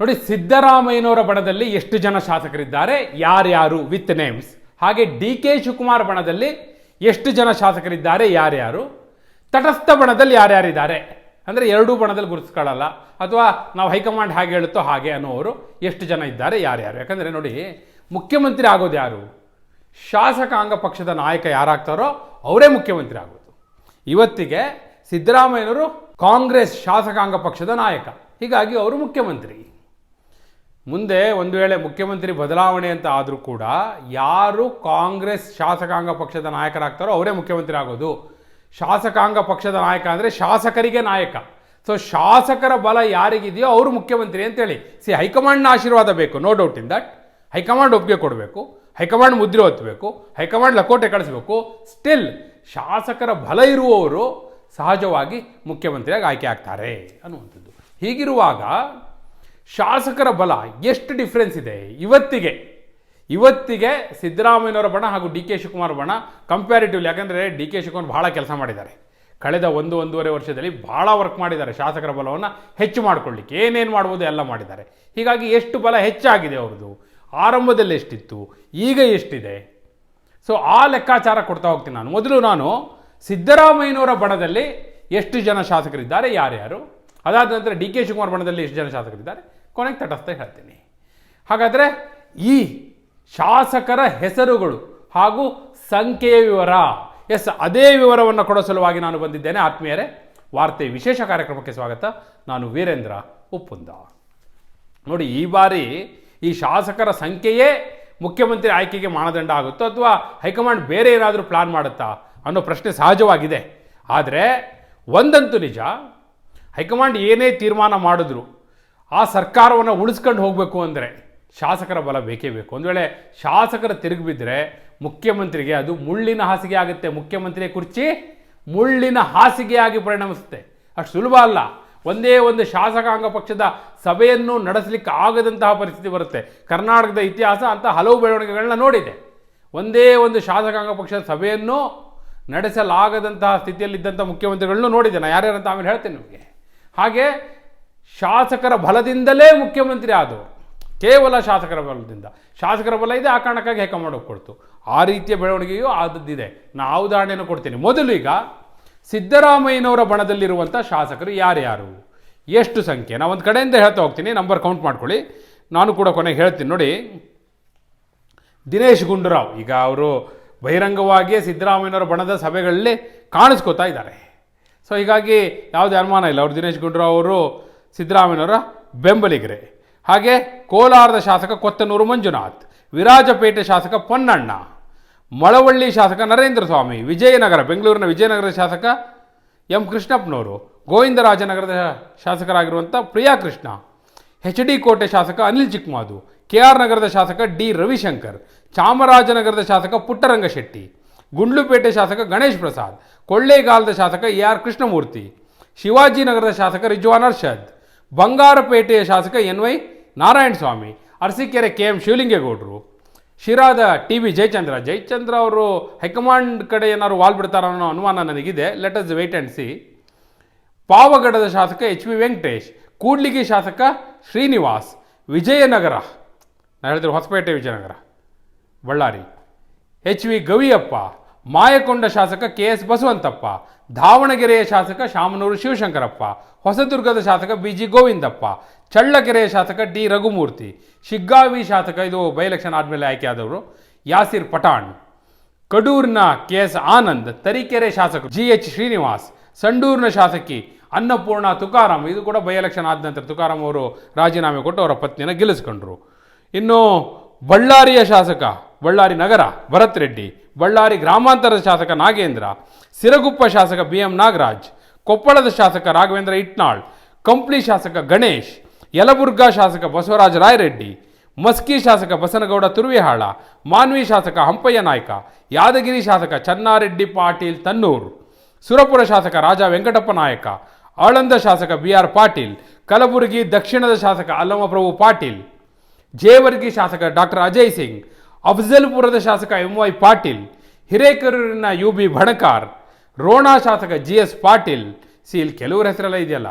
ನೋಡಿ, ಸಿದ್ದರಾಮಯ್ಯನವರ ಬಣದಲ್ಲಿ ಎಷ್ಟು ಜನ ಶಾಸಕರಿದ್ದಾರೆ? ಯಾರ್ಯಾರು? ವಿತ್ ನೇಮ್ಸ್ ಹಾಗೆ ಡಿ ಕೆ ಶಿವಕುಮಾರ್ ಬಣದಲ್ಲಿ ಎಷ್ಟು ಜನ ಶಾಸಕರಿದ್ದಾರೆ? ಯಾರ್ಯಾರು? ತಟಸ್ಥ ಬಣದಲ್ಲಿ ಯಾರ್ಯಾರಿದ್ದಾರೆ? ಅಂದರೆ ಎರಡೂ ಬಣದಲ್ಲಿ ಗುರುತಿಸ್ಕೊಳ್ಳಲ್ಲ. ಅಥವಾ ನಾವು ಹೈಕಮಾಂಡ್ ಹಾಗೆ ಹೇಳುತ್ತೋ ಹಾಗೆ ಅನ್ನೋರು ಎಷ್ಟು ಜನ ಇದ್ದಾರೆ? ಯಾರ್ಯಾರು? ಯಾಕಂದರೆ ನೋಡಿ, ಮುಖ್ಯಮಂತ್ರಿ ಆಗೋದು ಯಾರು? ಶಾಸಕಾಂಗ ಪಕ್ಷದ ನಾಯಕ ಯಾರಾಗ್ತಾರೋ ಅವರೇ ಮುಖ್ಯಮಂತ್ರಿ ಆಗೋದು. ಇವತ್ತಿಗೆ ಸಿದ್ದರಾಮಯ್ಯನವರು ಕಾಂಗ್ರೆಸ್ ಶಾಸಕಾಂಗ ಪಕ್ಷದ ನಾಯಕ. ಹೀಗಾಗಿ ಅವರು ಮುಖ್ಯಮಂತ್ರಿ. ಮುಂದೆ ಒಂದು ವೇಳೆ ಮುಖ್ಯಮಂತ್ರಿ ಬದಲಾವಣೆ ಅಂತ ಆದರೂ ಕೂಡ ಯಾರು ಕಾಂಗ್ರೆಸ್ ಶಾಸಕಾಂಗ ಪಕ್ಷದ ನಾಯಕರಾಗ್ತಾರೋ ಅವರೇ ಮುಖ್ಯಮಂತ್ರಿ ಆಗೋದು. ಶಾಸಕಾಂಗ ಪಕ್ಷದ ನಾಯಕ ಅಂದರೆ ಶಾಸಕರಿಗೆ ನಾಯಕ. ಸೊ ಶಾಸಕರ ಬಲ ಯಾರಿಗಿದೆಯೋ ಅವರು ಮುಖ್ಯಮಂತ್ರಿ ಅಂತೇಳಿ. ಸಿ ಹೈಕಮಾಂಡ್ನ ಆಶೀರ್ವಾದ ಬೇಕು no doubt in that high command ಒಪ್ಪಿಗೆ ಕೊಡಬೇಕು, ಹೈಕಮಾಂಡ್ ಮುದ್ರೆ ಒತ್ತಬೇಕು, ಹೈಕಮಾಂಡ್ ಲಕೋಟೆ ಕಳಿಸ್ಬೇಕು. ಸ್ಟಿಲ್ ಶಾಸಕರ ಬಲ ಇರುವವರು ಸಹಜವಾಗಿ ಮುಖ್ಯಮಂತ್ರಿಯಾಗಿ ಆಯ್ಕೆ ಆಗ್ತಾರೆ ಅನ್ನುವಂಥದ್ದು. ಹೀಗಿರುವಾಗ ಶಾಸಕರ ಬಲ ಎಷ್ಟು ಡಿಫ್ರೆನ್ಸ್ ಇದೆ? ಇವತ್ತಿಗೆ ಇವತ್ತಿಗೆ ಸಿದ್ದರಾಮಯ್ಯನವರ ಬಣ ಹಾಗೂ ಡಿ ಕೆ ಶಿವಕುಮಾರ್ ಬಣ ಕಂಪ್ಯಾರಿಟಿವ್ಲಿ ಯಾಕಂದರೆ ಡಿ ಕೆ ಶಿವಕುಮಾರ್ ಭಾಳ ಕೆಲಸ ಮಾಡಿದ್ದಾರೆ. ಕಳೆದ ಒಂದು, ಒಂದೂವರೆ ವರ್ಷದಲ್ಲಿ ಭಾಳ ವರ್ಕ್ ಮಾಡಿದ್ದಾರೆ ಶಾಸಕರ ಬಲವನ್ನು ಹೆಚ್ಚು ಮಾಡ್ಕೊಳ್ಳಿಕ್ಕೆ. ಏನೇನು ಮಾಡ್ಬೋದು ಎಲ್ಲ ಮಾಡಿದ್ದಾರೆ. ಹೀಗಾಗಿ ಎಷ್ಟು ಬಲ ಹೆಚ್ಚಾಗಿದೆ ಅವ್ರದ್ದು? ಆರಂಭದಲ್ಲಿ ಎಷ್ಟಿತ್ತು? ಈಗ ಎಷ್ಟಿದೆ? ಸೊ ಆ ಲೆಕ್ಕಾಚಾರ ಕೊಡ್ತಾ ಹೋಗ್ತೀನಿ ನಾನು. ಮೊದಲು ನಾನು ಸಿದ್ದರಾಮಯ್ಯನವರ ಬಣದಲ್ಲಿ ಎಷ್ಟು ಜನ ಶಾಸಕರಿದ್ದಾರೆ, ಯಾರ್ಯಾರು? ಅದಾದ ನಂತರ ಡಿ ಕೆ ಶಿವಕುಮಾರ್ ಬಣದಲ್ಲಿ ಎಷ್ಟು ಜನ ಶಾಸಕರಿದ್ದಾರೆ? ಕೊನೆಗೆ ತಟಸ್ಥ ಹೇಳ್ತೀನಿ. ಹಾಗಾದರೆ ಈ ಶಾಸಕರ ಹೆಸರುಗಳು ಹಾಗೂ ಸಂಖ್ಯೆಯ ವಿವರ, ಎಸ್, ಅದೇ ವಿವರವನ್ನು ಕೊಡೋ ಸಲುವಾಗಿ ನಾನು ಬಂದಿದ್ದೇನೆ. ಆತ್ಮೀಯರೇ, ವಾರ್ತೆ ವಿಶೇಷ ಕಾರ್ಯಕ್ರಮಕ್ಕೆ ಸ್ವಾಗತ. ನಾನು ವೀರೇಂದ್ರ ಉಪ್ಪುಂದ. ನೋಡಿ, ಈ ಬಾರಿ ಈ ಶಾಸಕರ ಸಂಖ್ಯೆಯೇ ಮುಖ್ಯಮಂತ್ರಿ ಆಯ್ಕೆಗೆ ಮಾನದಂಡ ಆಗುತ್ತೋ ಅಥವಾ ಹೈಕಮಾಂಡ್ ಬೇರೆ ಏನಾದರೂ ಪ್ಲಾನ್ ಮಾಡುತ್ತಾ ಅನ್ನೋ ಪ್ರಶ್ನೆ ಸಹಜವಾಗಿದೆ. ಆದರೆ ಒಂದಂತೂ ನಿಜ, ಹೈಕಮಾಂಡ್ ಏನೇ ತೀರ್ಮಾನ ಮಾಡಿದ್ರು ಆ ಸರ್ಕಾರವನ್ನು ಉಳಿಸ್ಕೊಂಡು ಹೋಗಬೇಕು ಅಂದರೆ ಶಾಸಕರ ಬಲ ಬೇಕೇ ಬೇಕು. ಒಂದು ವೇಳೆ ಶಾಸಕರ ತಿರುಗಿ ಬಿದ್ದರೆ ಮುಖ್ಯಮಂತ್ರಿಗೆ ಅದು ಮುಳ್ಳಿನ ಹಾಸಿಗೆ ಆಗುತ್ತೆ. ಮುಖ್ಯಮಂತ್ರಿಯ ಕುರ್ಚಿ ಮುಳ್ಳಿನ ಹಾಸಿಗೆಯಾಗಿ ಪರಿಣಮಿಸುತ್ತೆ. ಅಷ್ಟು ಸುಲಭ ಅಲ್ಲ. ಒಂದೇ ಒಂದು ಶಾಸಕಾಂಗ ಪಕ್ಷದ ಸಭೆಯನ್ನು ನಡೆಸಲಿಕ್ಕೆ ಆಗದಂತಹ ಪರಿಸ್ಥಿತಿ ಬರುತ್ತೆ. ಕರ್ನಾಟಕದ ಇತಿಹಾಸ ಅಂತ ಹಲವು ಬೆಳವಣಿಗೆಗಳನ್ನ ನೋಡಿದೆ. ಒಂದೇ ಒಂದು ಶಾಸಕಾಂಗ ಪಕ್ಷದ ಸಭೆಯನ್ನು ನಡೆಸಲಾಗದಂತಹ ಸ್ಥಿತಿಯಲ್ಲಿದ್ದಂಥ ಮುಖ್ಯಮಂತ್ರಿಗಳನ್ನು ನೋಡಿದೆ. ನಾನು ಯಾರ್ಯಾರಂತ ಆಮೇಲೆ ಹೇಳ್ತೇನೆ ನಿಮಗೆ. ಹಾಗೆ ಶಾಸಕರ ಬಲದಿಂದಲೇ ಮುಖ್ಯಮಂತ್ರಿ ಆದವರು ಕೇವಲ ಶಾಸಕರ ಬಲದಿಂದ. ಶಾಸಕರ ಬಲ ಇದೆ, ಆ ಕಾರಣಕ್ಕಾಗಿ ಹೆಕಮಾಡೋಕೆ ಕೊಡ್ತು ಆ ರೀತಿಯ ಬೆಳವಣಿಗೆಯೂ ಆದದ್ದಿದೆ. ನಾವು ಉದಾಹರಣೆಯನ್ನು ಕೊಡ್ತೀನಿ. ಮೊದಲು ಈಗ ಸಿದ್ದರಾಮಯ್ಯನವರ ಬಣದಲ್ಲಿರುವಂಥ ಶಾಸಕರು ಯಾರ್ಯಾರು ಎಷ್ಟು ಸಂಖ್ಯೆ? ನಾನು ಒಂದು ಕಡೆಯಿಂದ ಹೇಳ್ತಾ ಹೋಗ್ತೀನಿ. ನಂಬರ್ ಕೌಂಟ್ ಮಾಡ್ಕೊಳ್ಳಿ. ನಾನು ಕೂಡ ಕೊನೆಗೆ ಹೇಳ್ತೀನಿ. ನೋಡಿ, ದಿನೇಶ್ ಗುಂಡೂರಾವ್, ಈಗ ಅವರು ಬಹಿರಂಗವಾಗಿಯೇ ಸಿದ್ದರಾಮಯ್ಯನವರ ಬಣದ ಸಭೆಗಳಲ್ಲಿ ಕಾಣಿಸ್ಕೋತಾ ಇದ್ದಾರೆ. ಸೊ ಹೀಗಾಗಿ ಯಾವುದೇ ಅನುಮಾನ ಇಲ್ಲ. ಅವರು ದಿನೇಶ್ ಗುಂಡೂರಾವ್ ಅವರು ಸಿದ್ದರಾಮಯ್ಯನವರ ಬೆಂಬಲಿಗರೇ. ಹಾಗೆ ಕೋಲಾರದ ಶಾಸಕ ಕೊತ್ತನೂರು ಮಂಜುನಾಥ್, ವಿರಾಜಪೇಟೆ ಶಾಸಕ ಪೊನ್ನಣ್ಣ, ಮಳವಳ್ಳಿ ಶಾಸಕ ನರೇಂದ್ರ ಸ್ವಾಮಿ ವಿಜಯನಗರ, ಬೆಂಗಳೂರಿನ ವಿಜಯನಗರದ ಶಾಸಕ ಎಂ ಕೃಷ್ಣಪ್ಪನವರು, ಗೋವಿಂದರಾಜನಗರದ ಶಾಸಕರಾಗಿರುವಂಥ ಪ್ರಿಯಾಕೃಷ್ಣ ಎಚ್ ಡಿ ಕೋಟೆ ಶಾಸಕ ಅನಿಲ್ ಚಿಕ್ಮಾದು, ಕೆ ಆರ್ ನಗರದ ಶಾಸಕ ಡಿ ರವಿಶಂಕರ್, ಚಾಮರಾಜನಗರದ ಶಾಸಕ ಪುಟ್ಟರಂಗಶೆಟ್ಟಿ, ಗುಂಡ್ಲುಪೇಟೆ ಶಾಸಕ ಗಣೇಶ್ ಪ್ರಸಾದ್, ಕೊಳ್ಳೇಗಾಲದ ಶಾಸಕ ಎ ಆರ್ ಕೃಷ್ಣಮೂರ್ತಿ, ಶಿವಾಜಿನಗರದ ಶಾಸಕ ರಿಜ್ವಾನ್ ಅರ್ಷದ್ ಬಂಗಾರಪೇಟೆಯ ಶಾಸಕ N Y Narayana Swamy Arsikere K M ಶಿವಲಿಂಗೇಗೌಡರು, ಶಿರಾದ ಟಿ ವಿ ಜಯಚಂದ್ರ. ಜಯಚಂದ್ರ ಅವರು ಹೈಕಮಾಂಡ್ ಕಡೆ ಏನಾದ್ರು ವಾಲ್ ಬಿಡ್ತಾರ ಅನ್ನೋ ಅನುಮಾನ ನನಗಿದೆ. Let us wait and C ಪಾವಗಡದ ಶಾಸಕ ಎಚ್ ವಿ ವೆಂಕಟೇಶ್, ಕೂಡ್ಲಿಗಿ ಶಾಸಕ ಶ್ರೀನಿವಾಸ್, ವಿಜಯನಗರ ನಾನು ಹೇಳಿದ್ರು ಹೊಸಪೇಟೆ ವಿಜಯನಗರ, ಬಳ್ಳಾರಿ. ಎಚ್ ವಿ ಗವಿಯಪ್ಪ, ಮಾಯಕೊಂಡ ಶಾಸಕ ಕೆ ಎಸ್ ಬಸವಂತಪ್ಪ ದಾವಣಗೆರೆಯ ಶಾಸಕ ಶಾಮನೂರು ಶಿವಶಂಕರಪ್ಪ, ಹೊಸದುರ್ಗದ ಶಾಸಕ ಬಿ ಜಿ ಗೋವಿಂದಪ್ಪ ಚಳ್ಳಕೆರೆಯ ಶಾಸಕ ಡಿ ರಘುಮೂರ್ತಿ, ಶಿಗ್ಗಾವಿ ಶಾಸಕ ಇದು ಬೈ ಎಲೆಕ್ಷನ್ ಆದಮೇಲೆ ಆಯ್ಕೆಯಾದವರು ಯಾಸಿರ್ ಪಠಾಣ್, ಕಡೂರಿನ ಕೆ ಎಸ್ ಆನಂದ್, ತರೀಕೆರೆ ಶಾಸಕ ಜಿ ಎಚ್ ಶ್ರೀನಿವಾಸ್, ಸಂಡೂರಿನ ಶಾಸಕಿ ಅನ್ನಪೂರ್ಣ ತುಕಾರಾಮ್, ಇದು ಕೂಡ ಬೈ ಎಲೆಕ್ಷನ್ ಆದ ನಂತರ ತುಕಾರಾಮ್ ಅವರು ರಾಜೀನಾಮೆ ಕೊಟ್ಟು ಅವರ ಪತ್ನಿಯನ್ನು ಗೆಲ್ಲಿಸ್ಕೊಂಡ್ರು. ಇನ್ನು ಬಳ್ಳಾರಿಯ ಶಾಸಕ ಬಳ್ಳಾರಿ ನಗರ ಭರತ್ ರೆಡ್ಡಿ ಬಳ್ಳಾರಿ ಗ್ರಾಮಾಂತರದ ಶಾಸಕ ನಾಗೇಂದ್ರ, ಸಿರಗುಪ್ಪ ಶಾಸಕ ಬಿ ಎಂ ನಾಗರಾಜ್, ಕೊಪ್ಪಳದ ಶಾಸಕ ರಾಘವೇಂದ್ರ ಇಟ್ನಾಳ್, ಕಂಪ್ಲಿ ಶಾಸಕ ಗಣೇಶ್, ಯಲಬುರ್ಗಾ ಶಾಸಕ ಬಸವರಾಜ ರಾಯರೆಡ್ಡಿ, ಮಸ್ಕಿ ಶಾಸಕ ಬಸನಗೌಡ ತುರುವಿಹಾಳ, ಮಾನ್ವಿ ಶಾಸಕ ಹಂಪಯ್ಯ ನಾಯ್ಕ, ಯಾದಗಿರಿ ಶಾಸಕ ಚನ್ನಾರೆಡ್ಡಿ ಪಾಟೀಲ್ ತನ್ನೂರು, ಸುರಪುರ ಶಾಸಕ ರಾಜ ವೆಂಕಟಪ್ಪ ನಾಯಕ, ಆಳಂದ ಶಾಸಕ ಬಿ ಆರ್ ಪಾಟೀಲ್, ಕಲಬುರಗಿ ದಕ್ಷಿಣದ ಶಾಸಕ ಅಲ್ಲಮಪ್ರಭು ಪಾಟೀಲ್, ಜೇವರ್ಗಿ ಶಾಸಕ ಡಾಕ್ಟರ್ ಅಜಯ್ ಸಿಂಗ್ ಅಫಜಲ್ಪುರದ ಶಾಸಕ ಎಂ ವೈ ಪಾಟೀಲ್, ಹಿರೇಕರೂರಿನ ಯು ಬಿ ಭಣಕಾರ್ ರೋಣಾ ಶಾಸಕ ಜಿ ಎಸ್ ಪಾಟೀಲ್. ಸಿ, ಇಲ್ಲಿ ಕೆಲವರ ಹೆಸರೆಲ್ಲ ಇದೆಯಲ್ಲ?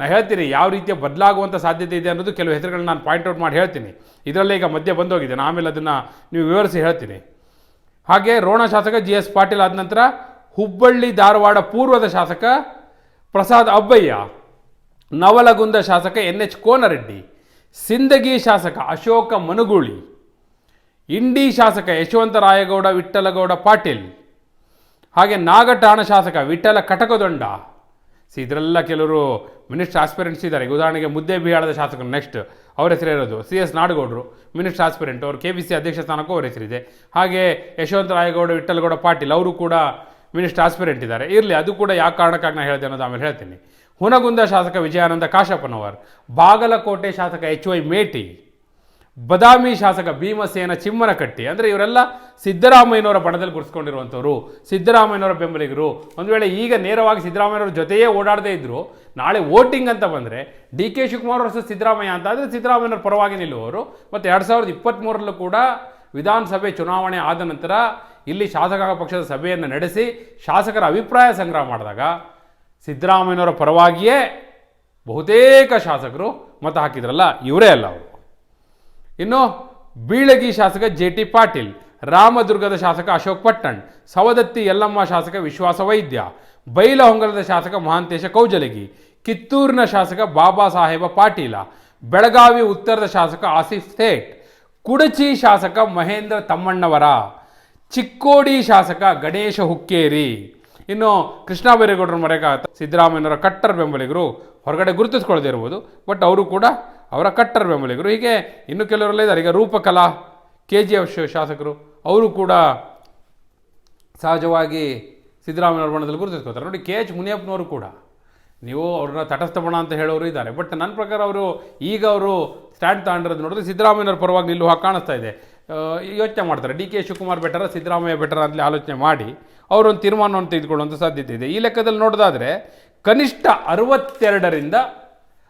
ನಾನು ಹೇಳ್ತೀನಿ, ಯಾವ ರೀತಿಯ ಬದಲಾಗುವಂಥ ಸಾಧ್ಯತೆ ಇದೆ ಅನ್ನೋದು ಕೆಲವು ಹೆಸರುಗಳನ್ನ ನಾನು ಪಾಯಿಂಟ್ ಔಟ್ ಮಾಡಿ ಹೇಳ್ತೀನಿ. ಇದರಲ್ಲೇ ಈಗ ಮಧ್ಯೆ ಬಂದೋಗಿದೆ, ನಾನು ಆಮೇಲೆ ಅದನ್ನು ನೀವು ವಿವರಿಸಿ ಹೇಳ್ತೀನಿ. ಹಾಗೆ ರೋಣ ಶಾಸಕ ಜಿ ಎಸ್ ಪಾಟೀಲ್ ಆದ ನಂತರ ಹುಬ್ಬಳ್ಳಿ ಧಾರವಾಡ ಪೂರ್ವದ ಶಾಸಕ ಪ್ರಸಾದ್ ಅಬ್ಬಯ್ಯ, ನವಲಗುಂದ ಶಾಸಕ ಎನ್ ಎಚ್ ಕೋನರೆಡ್ಡಿ, ಸಿಂದಗಿ ಶಾಸಕ ಅಶೋಕ ಮನುಗೂಳಿ ಇಂಡಿ ಶಾಸಕ ಯಶವಂತರಾಯಗೌಡ ವಿಠಲಗೌಡ ಪಾಟೀಲ್, ಹಾಗೆ ನಾಗಠಾಣ ಶಾಸಕ ವಿಠಲ ಕಟಕದೊಂಡ. ಸಿ, ಇದರೆಲ್ಲ ಕೆಲವರು ಮಿನಿಸ್ಟರ್ ಆಸ್ಪಿರೆಂಟ್ಸ್ ಇದ್ದಾರೆ. ಉದಾಹರಣೆಗೆ ಉದಾಹರಣೆಗೆ ಮುದ್ದೇಬಿಹಾಳದ ಶಾಸಕರು ನೆಕ್ಸ್ಟ್ ಅವ್ರ ಹೆಸರು ಇರೋದು ಸಿ, ಎಸ್ ನಾಡಗೌಡರು, ಮಿನಿಸ್ಟರ್ ಆಸ್ಪಿರೆಂಟ್, ಅವರು ಕೆ ಬಿ ಸಿ ಅಧ್ಯಕ್ಷ ಸ್ಥಾನಕ್ಕೂ ಅವ್ರ ಹೆಸರಿದೆ ಹಾಗೆ ಯಶವಂತರಾಯಗೌಡ ವಿಠಲಗೌಡ ಪಾಟೀಲ್, ಅವರು ಕೂಡ ಮಿನಿಸ್ಟರ್ ಆಸ್ಪಿರೆಂಟ್ ಇದ್ದಾರೆ. ಇರಲಿ, ಅದು ಕೂಡ ಯಾವ ಕಾರಣಕ್ಕಾಗಿ ನಾನು ಹೇಳಿದೆ ಅನ್ನೋದು ಆಮೇಲೆ ಹೇಳ್ತೀನಿ. ಹುನಗುಂದ ಶಾಸಕ ವಿಜಯಾನಂದ ಕಾಶಪ್ಪನವರ್, ಬಾಗಲಕೋಟೆ ಶಾಸಕ ಎಚ್ ವೈ ಮೇಟಿ ಬದಾಮಿ ಶಾಸಕ ಭೀಮಸೇನ ಚಿಮ್ಮನಕಟ್ಟಿ ಅಂದರೆ ಇವರೆಲ್ಲ ಸಿದ್ದರಾಮಯ್ಯನವರ ಬಣದಲ್ಲಿ ಗುರುಸ್ಕೊಂಡಿರುವಂಥವ್ರು ಸಿದ್ದರಾಮಯ್ಯನವರ ಬೆಂಬಲಿಗರು. ಒಂದು ವೇಳೆ ಈಗ ನೇರವಾಗಿ ಸಿದ್ದರಾಮಯ್ಯನವರ ಜೊತೆಯೇ ಓಡಾಡದೇ ಇದ್ದರು ನಾಳೆ ವೋಟಿಂಗ್ ಅಂತ ಬಂದರೆ D K Shivakumar versus Siddaramaiah ಅಂತ ಆದರೆ ಸಿದ್ದರಾಮಯ್ಯನವರ ಪರವಾಗಿ ನಿಲ್ಲುವವರು. ಮತ್ತು ಎರಡು ಸಾವಿರದ ಇಪ್ಪತ್ತ್ಮೂರರಲ್ಲೂ ಕೂಡ ವಿಧಾನಸಭೆ ಚುನಾವಣೆ ಆದ ನಂತರ ಇಲ್ಲಿ ಶಾಸಕಾಂಗ ಪಕ್ಷದ ಸಭೆಯನ್ನು ನಡೆಸಿ ಶಾಸಕರ ಅಭಿಪ್ರಾಯ ಸಂಗ್ರಹ ಮಾಡಿದಾಗ ಸಿದ್ದರಾಮಯ್ಯನವರ ಪರವಾಗಿಯೇ ಬಹುತೇಕ ಶಾಸಕರು ಮತ ಹಾಕಿದ್ರಲ್ಲ, ಇವರೇ ಅಲ್ಲ ಅವರು. ಇನ್ನು ಬೀಳಗಿ ಶಾಸಕ ಜೆ ಟಿ ಪಾಟೀಲ್, ರಾಮದುರ್ಗದ ಶಾಸಕ ಅಶೋಕ್ ಪಟ್ಟಣ್, ಸವದತ್ತಿ ಯಲ್ಲಮ್ಮ ಶಾಸಕ ವಿಶ್ವಾಸ ವೈದ್ಯ, ಬೈಲಹೊಂಗಲದ ಶಾಸಕ ಮಹಾಂತೇಶ ಕೌಜಲಗಿ, ಕಿತ್ತೂರಿನ ಶಾಸಕ ಬಾಬಾ ಸಾಹೇಬ ಪಾಟೀಲ, ಬೆಳಗಾವಿ ಉತ್ತರದ ಶಾಸಕ ಆಸಿಫ್ ಸೇಠ್, ಕುಡಚಿ ಶಾಸಕ ಮಹೇಂದ್ರ ತಮ್ಮಣ್ಣವರ, ಚಿಕ್ಕೋಡಿ ಶಾಸಕ ಗಣೇಶ ಹುಕ್ಕೇರಿ. ಇನ್ನು ಕೃಷ್ಣ ಬೈರೇಗೌಡರ ಮರೆಗ ಸಿದ್ದರಾಮಯ್ಯನವರ ಕಟ್ಟರ್ ಬೆಂಬಲಿಗರು ಹೊರಗಡೆ ಗುರುತಿಸ್ಕೊಳ್ಳದೇ ಇರ್ಬೋದು, ಬಟ್ ಅವರು ಕೂಡ ಅವರ ಕಟ್ಟರ್ ಬೆಂಬಲಿಗರು. ಹೀಗೆ ಇನ್ನು ಕೆಲವರೆಲ್ಲ ಇದ್ದಾರೆ. ಈಗ ರೂಪಕಲಾ, ಕೆ ಜಿ ಎಫ್ ಶಾಸಕರು, ಅವರು ಕೂಡ ಸಹಜವಾಗಿ ಸಿದ್ದರಾಮಯ್ಯವ್ರ ಬಣದಲ್ಲಿ ಗುರುತಿಸ್ಕೋತಾರೆ ನೋಡಿ, ಕೆ ಎಚ್ ಮುನಿಯಪ್ಪನವರು ಕೂಡ, ನೀವು ಅವ್ರನ್ನ ತಟಸ್ಥ ಬಣ ಅಂತ ಹೇಳೋರು ಇದ್ದಾರೆ. ಬಟ್ ನನ್ನ ಪ್ರಕಾರ ಅವರು, ಈಗ ಅವರು ಸ್ಟ್ಯಾಂಡ್ ತಗೊಂಡಿರೋದು ನೋಡಿದ್ರೆ ಸಿದ್ದರಾಮಯ್ಯವ್ರ ಪರವಾಗಿ ನಿಲ್ಲುವ ಕಾಣಿಸ್ತಾ ಇದೆ. ಯೋಚನೆ ಮಾಡ್ತಾರೆ. ಡಿ ಕೆ ಶಿವಕುಮಾರ್ ಬೆಟರ ಸಿದ್ದರಾಮಯ್ಯ ಬೆಟರ ಅಂತಲೇ ಆಲೋಚನೆ ಮಾಡಿ, ಅವರೊಂದು ತೀರ್ಮಾನವನ್ನು ತೆಗೆದುಕೊಳ್ಳುವಂಥ ಸಾಧ್ಯತೆ ಇದೆ. ಈ ಲೆಕ್ಕದಲ್ಲಿ ನೋಡೋದಾದರೆ, ಕನಿಷ್ಠ ಅರವತ್ತೆರಡರಿಂದ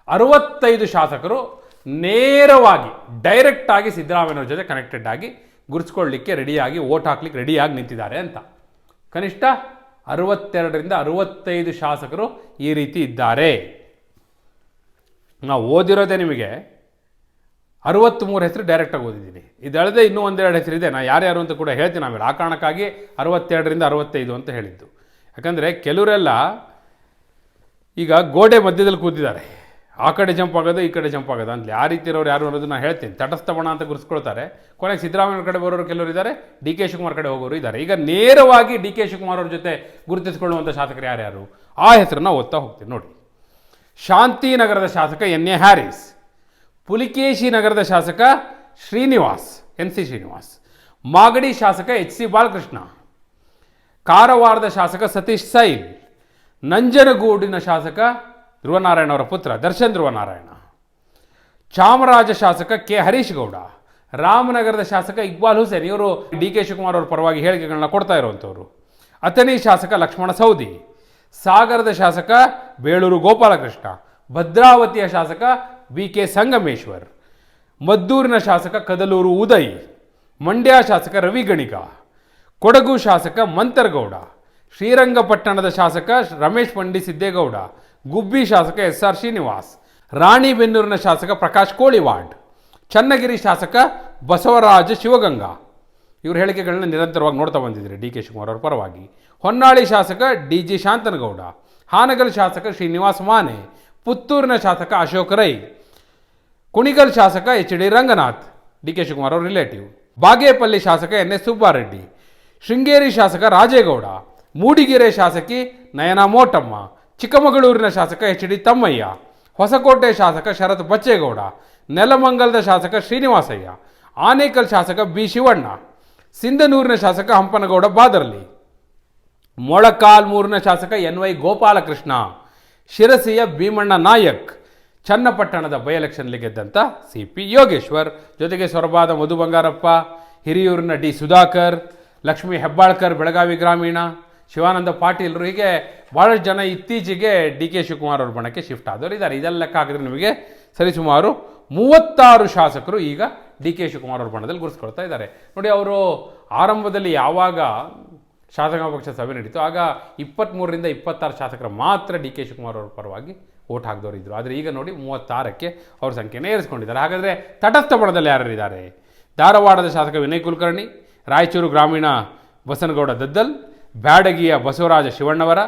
ಅರವತ್ತೈದು ಶಾಸಕರು ನೇರವಾಗಿ ಡೈರೆಕ್ಟಾಗಿ ಸಿದ್ದರಾಮಯ್ಯವ್ರ ಜೊತೆ ಕನೆಕ್ಟೆಡ್ ಆಗಿ ಗುರುತಿಸ್ಕೊಳ್ಳಿಕ್ಕೆ ರೆಡಿಯಾಗಿ ಓಟ್ ಹಾಕ್ಲಿಕ್ಕೆ ರೆಡಿಯಾಗಿ ನಿಂತಿದ್ದಾರೆ ಅಂತ. ಕನಿಷ್ಠ ಅರವತ್ತೆರಡರಿಂದ ಅರವತ್ತೈದು ಶಾಸಕರು ಈ ರೀತಿ ಇದ್ದಾರೆ. ನಾವು ಓದಿರೋದೇ ನಿಮಗೆ ಅರವತ್ತ್ಮೂರು ಹೆಸರು ಡೈರೆಕ್ಟಾಗಿ ಓದಿದ್ದೀನಿ. ಇದಲ್ಲದೆ ಇನ್ನೂ ಒಂದೆರಡು ಹೆಸರಿದೆ ನಾನು ಯಾರ್ಯಾರು ಅಂತ ಕೂಡ ಹೇಳ್ತೀನಿ. ಆಮೇಲೆ ಆ ಕಾರಣಕ್ಕಾಗಿ ಅರವತ್ತೆರಡರಿಂದ ಅರವತ್ತೈದು ಅಂತ ಹೇಳಿದ್ದು. ಯಾಕಂದರೆ ಕೆಲವರೆಲ್ಲ ಈಗ ಗೋಡೆ ಮಧ್ಯದಲ್ಲಿ ಕೂತಿದ್ದಾರೆ. ಆ ಕಡೆ ಜಂಪ್ ಆಗೋದು, ಈ ಕಡೆ ಜಂಪ್ ಆಗೋದು. ಅಂತಲೇ ಆ ರೀತಿ ಇರೋರು ಯಾರು ಅನ್ನೋದು ನಾನು ಹೇಳ್ತೀನಿ. ತಟಸ್ಥ ಬಣ ಅಂತ ಗುರುಸ್ಕೊಳ್ತಾರೆ ಕೊನೆಗೆ ಸಿದ್ದರಾಮಯ್ಯ ಕಡೆ ಬರೋರು ಕೆಲವರು ಇದ್ದಾರೆ ಡಿ ಕೆ ಶಿವಕುಮಾರ್ ಕಡೆ ಹೋಗೋರು ಇದ್ದಾರೆ ಈಗ ನೇರವಾಗಿ ಡಿ ಕೆ ಶಿವಕುಮಾರ್ ಅವ್ರ ಜೊತೆ ಗುರುತಿಸಿಕೊಳ್ಳುವಂಥ ಶಾಸಕರು ಯಾರ್ಯಾರು ಆ ಹೆಸರನ್ನ ಓದ್ತಾ ಹೋಗ್ತೀನಿ, ನೋಡಿ. ಶಾಂತಿನಗರದ ಶಾಸಕ ಎನ್ ಎ ಹ್ಯಾರಿಸ್, ಪುಲಿಕೇಶಿ ನಗರದ ಶಾಸಕ ಶ್ರೀನಿವಾಸ್, ಎನ್ ಸಿ ಶ್ರೀನಿವಾಸ್, ಮಾಗಡಿ ಶಾಸಕ ಎಚ್ ಸಿ ಬಾಲಕೃಷ್ಣ, ಕಾರವಾರದ ಶಾಸಕ ಸತೀಶ್ ಸೈಲ್ ನಂಜನಗೂಡಿನ ಶಾಸಕ ಧ್ರುವನಾರಾಯಣ ಅವರ ಪುತ್ರ, ದರ್ಶನ್ ಧ್ರುವನಾರಾಯಣ. ಚಾಮರಾಜ ಶಾಸಕ ಕೆ. ಹರೀಶ್ ಗೌಡ ರಾಮನಗರದ ಶಾಸಕ ಇಕ್ಬಾಲ್ ಹುಸೇನ್, ಇವರು ಡಿ. ಕೆ. ಶಿವಕುಮಾರ್ ಅವರ ಪರವಾಗಿ ಹೇಳಿಕೆಗಳನ್ನ ಕೊಡ್ತಾ ಇರುವಂಥವ್ರು. ಅಥಣಿ ಶಾಸಕ ಲಕ್ಷ್ಮಣ ಸೌದಿ ಸಾಗರದ ಶಾಸಕ ಬೇಳೂರು ಗೋಪಾಲಕೃಷ್ಣ, ಭದ್ರಾವತಿಯ ಶಾಸಕ ವಿ. ಕೆ. ಸಂಗಮೇಶ್ವರ್, ಮದ್ದೂರಿನ ಶಾಸಕ ಕದಲೂರು ಉದಯ್, ಮಂಡ್ಯ ಶಾಸಕ ರವಿ ಗಣಿಗ, ಕೊಡಗು ಶಾಸಕ ಮಂತರ್ಗೌಡ, ಶ್ರೀರಂಗಪಟ್ಟಣದ ಶಾಸಕ ರಮೇಶ್ ಪಂಡಿ ಸಿದ್ದೇಗೌಡ ಗುಬ್ಬಿ ಶಾಸಕ ಎಸ್ ಆರ್ ಶ್ರೀನಿವಾಸ್ ರಾಣಿಬೆನ್ನೂರಿನ ಶಾಸಕ ಪ್ರಕಾಶ್ ಕೋಳಿವಾಡ್, ಚನ್ನಗಿರಿ ಶಾಸಕ ಬಸವರಾಜ ಶಿವಗಂಗಾ. ಇವ್ರ ಹೇಳಿಕೆಗಳನ್ನ ನಿರಂತರವಾಗಿ ನೋಡ್ತಾ ಬಂದಿದ್ದಾರೆ ಡಿ ಕೆ ಶಿವಕುಮಾರ್ ಅವರ ಪರವಾಗಿ. ಹೊನ್ನಾಳಿ ಶಾಸಕ ಡಿ ಜಿ ಶಾಂತನಗೌಡ, ಹಾನಗಲ್ ಶಾಸಕ ಶ್ರೀನಿವಾಸ್ ಮಾನೆ, ಪುತ್ತೂರಿನ ಶಾಸಕ ಅಶೋಕ್ ರೈ, ಕುಣಿಗಲ್ ಶಾಸಕ H D Ranganath, D K Shivakumar ಅವರ ರಿಲೇಟಿವ್, ಬಾಗೇಪಲ್ಲಿ ಶಾಸಕ ಎನ್ ಎಸ್ ಸುಬ್ಬಾರೆಡ್ಡಿ, ಶೃಂಗೇರಿ ಶಾಸಕ ರಾಜೇಗೌಡ, ಮೂಡಿಗೆರೆ ಶಾಸಕಿ ನಯನಾ ಮೋಟಮ್ಮ ಚಿಕ್ಕಮಗಳೂರಿನ ಶಾಸಕ ಎಚ್ ಡಿ ತಮ್ಮಯ್ಯ, ಹೊಸಕೋಟೆ ಶಾಸಕ ಶರತ್ ಬಚ್ಚೇಗೌಡ, ನೆಲಮಂಗಲದ ಶಾಸಕ ಶ್ರೀನಿವಾಸಯ್ಯ, ಆನೇಕಲ್ ಶಾಸಕ ಬಿ ಶಿವಣ್ಣ, ಸಿಂಧನೂರಿನ ಶಾಸಕ ಹಂಪನಗೌಡ ಬಾದರ್ಲಿ, ಮೊಳಕಾಲ್ಮೂರಿನ ಶಾಸಕ ಎನ್ ವೈ ಗೋಪಾಲಕೃಷ್ಣ, ಶಿರಸಿಯ ಭೀಮಣ್ಣ ನಾಯಕ್, ಚನ್ನಪಟ್ಟಣದ ಬೈ ಎಲೆಕ್ಷನ್ಲಿ ಗೆದ್ದಂಥ ಸಿ ಪಿ ಯೋಗೇಶ್ವರ್, ಜೊತೆಗೆ ಸೊರಬಾದ ಮಧು ಬಂಗಾರಪ್ಪ, ಹಿರಿಯೂರಿನ ಡಿ ಸುಧಾಕರ್, ಲಕ್ಷ್ಮೀ ಹೆಬ್ಬಾಳ್ಕರ್, ಬೆಳಗಾವಿ ಗ್ರಾಮೀಣ ಶಿವಾನಂದ ಪಾಟೀಲ್ರು ಹೀಗೆ ಭಾಳಷ್ಟು ಜನ ಇತ್ತೀಚೆಗೆ ಡಿ ಕೆ ಶಿವಕುಮಾರ್ ಅವ್ರ ಬಣಕ್ಕೆ ಶಿಫ್ಟ್ ಆದವರು ಇದ್ದಾರೆ. ಇದೆಲ್ಲ ಲೆಕ್ಕ ಹಾಕಿದ್ರೆ ನಿಮಗೆ ಸರಿಸುಮಾರು ಮೂವತ್ತಾರು ಶಾಸಕರು ಈಗ ಡಿ ಕೆ ಶಿವಕುಮಾರ್ ಅವ್ರ ಬಣದಲ್ಲಿ ಗುರುಸ್ಕೊಳ್ತಾ ಇದ್ದಾರೆ. ನೋಡಿ, ಅವರು ಆರಂಭದಲ್ಲಿ ಯಾವಾಗ ಶಾಸಕಾಂಗ ಪಕ್ಷ ಸಭೆ ನಡೀತು ಆಗ ಇಪ್ಪತ್ತ್ಮೂರರಿಂದ ಇಪ್ಪತ್ತಾರು ಶಾಸಕರು ಮಾತ್ರ ಡಿ ಕೆ ಶಿವಕುಮಾರ್ ಅವ್ರ ಪರವಾಗಿ ಓಟ್ ಹಾಕಿದವರು ಇದ್ದರು ಆದರೆ ಈಗ ನೋಡಿ ಮೂವತ್ತಾರಕ್ಕೆ ಅವ್ರ ಸಂಖ್ಯೆನೇ ಏರಿಸ್ಕೊಂಡಿದ್ದಾರೆ. ಹಾಗಾದರೆ ತಟಸ್ಥ ಬಣದಲ್ಲಿ ಯಾರ್ಯಾರಿದ್ದಾರೆ ಧಾರವಾಡದ ಶಾಸಕ ವಿನಯ್ ಕುಲಕರ್ಣಿ, ರಾಯಚೂರು ಗ್ರಾಮೀಣ ಬಸನಗೌಡ ದದ್ದಲ್ ಬ್ಯಾಡಗಿಯ ಬಸವರಾಜ ಶಿವಣ್ಣವರ,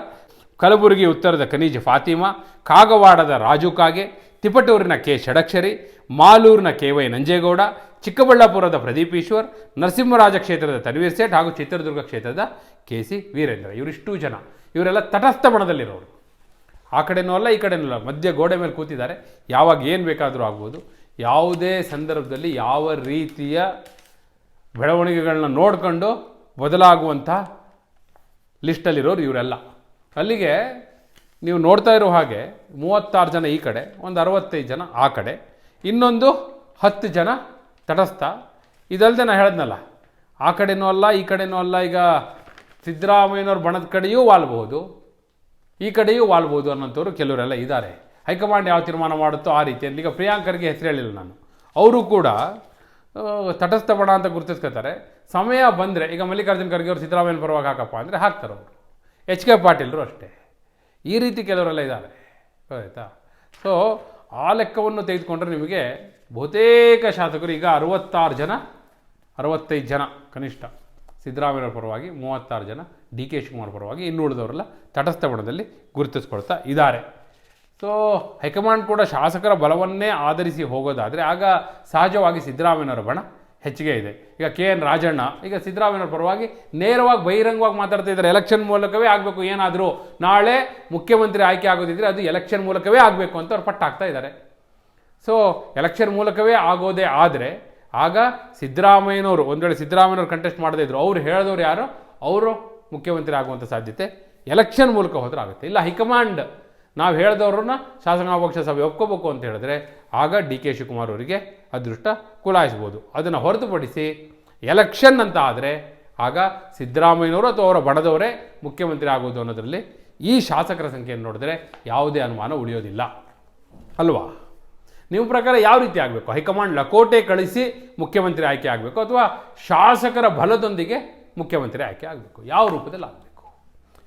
ಕಲಬುರಗಿ ಉತ್ತರದ ಖನಿಜ ಫಾತಿಮಾ, ಕಾಗವಾಡದ ರಾಜು ಕಾಗೆ, ತಿಪಟೂರಿನ ಕೆ ಷಡಕ್ಷರಿ, ಮಾಲೂರಿನ ಕೆ ವೈ ನಂಜೇಗೌಡ, ಚಿಕ್ಕಬಳ್ಳಾಪುರದ ಪ್ರದೀಪ್ ಈಶ್ವರ್, ನರಸಿಂಹರಾಜ ಕ್ಷೇತ್ರದ ತನ್ವೀರ್ ಸೇಠ್ ಹಾಗೂ ಚಿತ್ರದುರ್ಗ ಕ್ಷೇತ್ರದ ಕೆ ಸಿ ವೀರೇಂದ್ರ. ಇವರಿಷ್ಟು ಜನ. ಇವರೆಲ್ಲ ತಟಸ್ಥ ಬಣದಲ್ಲಿರೋರು ಆ ಕಡೆನೂ ಅಲ್ಲ, ಈ ಕಡೆನೂ ಅಲ್ಲ. ಮಧ್ಯ ಗೋಡೆ ಮೇಲೆ ಕೂತಿದ್ದಾರೆ. ಯಾವಾಗ ಏನು ಬೇಕಾದರೂ ಆಗ್ಬೋದು. ಯಾವುದೇ ಸಂದರ್ಭದಲ್ಲಿ ಯಾವ ರೀತಿಯ ಬೆಳವಣಿಗೆಗಳನ್ನ ನೋಡ್ಕೊಂಡು ಬದಲಾಗುವಂಥ ಲಿಸ್ಟಲ್ಲಿರೋರು ಇವರೆಲ್ಲ. ಅಲ್ಲಿಗೆ ನೀವು ನೋಡ್ತಾ ಇರೋ ಹಾಗೆ ಮೂವತ್ತಾರು ಜನ ಈ ಕಡೆ, ಒಂದು ಅರವತ್ತೈದು ಜನ ಆ ಕಡೆ, ಇನ್ನೊಂದು ಹತ್ತು ಜನ ತಟಸ್ಥ. ಇದಲ್ಲದೆ ನಾನು ಹೇಳಿದ್ನಲ್ಲ, ಆ ಕಡೆನೂ ಅಲ್ಲ, ಈ ಕಡೆನೂ ಅಲ್ಲ, ಈಗ ಸಿದ್ದರಾಮಯ್ಯನವ್ರ ಬಣದ ಕಡೆಯೂ ವಾಲ್ಬೋದು ಈ ಕಡೆಯೂ ವಾಲ್ಬೋದು ಅನ್ನೋಂಥವ್ರು ಕೆಲವರೆಲ್ಲ ಇದ್ದಾರೆ. ಹೈಕಮಾಂಡ್ ಯಾವ ತೀರ್ಮಾನ ಮಾಡುತ್ತೋ ಆ ರೀತಿಯಲ್ಲಿ ಈಗ ಪ್ರಿಯಾಂಕರ್ಗೆ ಹೆಸರು ಹೇಳಿಲ್ಲ ನಾನು. ಅವರು ಕೂಡ ತಟಸ್ಥ ಬಣ ಅಂತ ಗುರುತಿಸ್ಕೊತಾರೆ. ಸಮಯ ಬಂದರೆ, ಈಗ ಮಲ್ಲಿಕಾರ್ಜುನ ಖರ್ಗೆ ಅವರು ಸಿದ್ದರಾಮಯ್ಯನ ಪರವಾಗಿ ಹಾಕಪ್ಪ ಅಂದರೆ ಹಾಕ್ತಾರೆ ಅವರು. ಎಚ್ ಕೆ ಪಾಟೀಲರು ಅಷ್ಟೇ. ಈ ರೀತಿ ಕೆಲವರೆಲ್ಲ ಇದ್ದಾರೆ. ಆಯಿತಾ? ಸೊ ಆ ಲೆಕ್ಕವನ್ನು ತೆಗೆದುಕೊಂಡ್ರೆ ನಿಮಗೆ ಬಹುತೇಕ ಶಾಸಕರು ಈಗ ಅರವತ್ತಾರು ಜನ, ಅರವತ್ತೈದು ಜನ ಕನಿಷ್ಠ ಸಿದ್ದರಾಮಯ್ಯವ್ರ ಪರವಾಗಿ, ಮೂವತ್ತಾರು ಜನ ಡಿ ಕೆ ಶಿವಕುಮಾರ್ ಪರವಾಗಿ ಇನ್ನು ತಟಸ್ಥ ಬಣದಲ್ಲಿ ಗುರುತಿಸ್ಕೊಳ್ತಾ ಇದ್ದಾರೆ. ಸೊ ಹೈಕಮಾಂಡ್ ಕೂಡ ಶಾಸಕರ ಬಲವನ್ನೇ ಆಧರಿಸಿ ಹೋಗೋದಾದರೆ ಆಗ ಸಹಜವಾಗಿ ಸಿದ್ದರಾಮಯ್ಯನವರ ಬಣ ಹೆಚ್ಚಿಗೆ ಇದೆ. ಈಗ ಕೆ ಎನ್ ರಾಜಣ್ಣ, ಈಗ ಸಿದ್ದರಾಮಯ್ಯವ್ರ ಪರವಾಗಿ ನೇರವಾಗಿ ಬಹಿರಂಗವಾಗಿ ಮಾತಾಡ್ತಾ ಇದ್ದಾರೆ. ಎಲೆಕ್ಷನ್ ಮೂಲಕವೇ ಆಗಬೇಕು, ಏನಾದರೂ ನಾಳೆ ಮುಖ್ಯಮಂತ್ರಿ ಆಯ್ಕೆ ಆಗೋದಿದ್ರೆ ಅದು ಎಲೆಕ್ಷನ್ ಮೂಲಕವೇ ಆಗಬೇಕು ಅಂತ ಅವ್ರು ಪಟ್ಟು ಇದ್ದಾರೆ. ಸೊ ಎಲೆಕ್ಷನ್ ಮೂಲಕವೇ ಆಗೋದೇ ಆದರೆ ಆಗ ಸಿದ್ದರಾಮಯ್ಯನವರು, ಒಂದು ವೇಳೆ ಸಿದ್ದರಾಮಯ್ಯನವರು ಕಂಟೆಸ್ಟ್ ಮಾಡದೇ ಇದ್ರು, ಅವ್ರು ಹೇಳಿದವ್ರು ಯಾರು? ಅವರು ಮುಖ್ಯಮಂತ್ರಿ ಆಗುವಂಥ ಸಾಧ್ಯತೆ ಎಲೆಕ್ಷನ್ ಮೂಲಕ ಹೋದ್ರೆ ಆಗುತ್ತೆ. ಇಲ್ಲ, ಹೈಕಮಾಂಡ್ ನಾವು ಹೇಳಿದವ್ರನ್ನ ಶಾಸಕಾಂಗ ಸಭೆ ಒಪ್ಕೋಬೇಕು ಅಂತ ಹೇಳಿದ್ರೆ ಆಗ ಡಿ ಕೆ ಶಿವಕುಮಾರ್ ಅವರಿಗೆ ಅದೃಷ್ಟ ಕುಲಾಯಿಸ್ಬೋದು. ಅದನ್ನು ಹೊರತುಪಡಿಸಿ ಎಲೆಕ್ಷನ್ ಅಂತ ಆದರೆ ಆಗ ಸಿದ್ದರಾಮಯ್ಯನವರು ಅಥವಾ ಅವರ ಬಣದವರೇ ಮುಖ್ಯಮಂತ್ರಿ ಆಗೋದು ಅನ್ನೋದರಲ್ಲಿ ಈ ಶಾಸಕರ ಸಂಖ್ಯೆಯನ್ನು ನೋಡಿದ್ರೆ ಯಾವುದೇ ಅನುಮಾನ ಉಳಿಯೋದಿಲ್ಲ. ಅಲ್ವಾ? ನಿಮ್ಮ ಪ್ರಕಾರ ಯಾವ ರೀತಿ ಆಗಬೇಕು? ಹೈಕಮಾಂಡ್ ಲಕೋಟೆ ಕಳಿಸಿ ಮುಖ್ಯಮಂತ್ರಿ ಆಯ್ಕೆ ಆಗಬೇಕು ಅಥವಾ ಶಾಸಕರ ಬಲದೊಂದಿಗೆ ಮುಖ್ಯಮಂತ್ರಿ ಆಯ್ಕೆ ಆಗಬೇಕು? ಯಾವ ರೂಪದಲ್ಲಿ ಆಗಬೇಕು?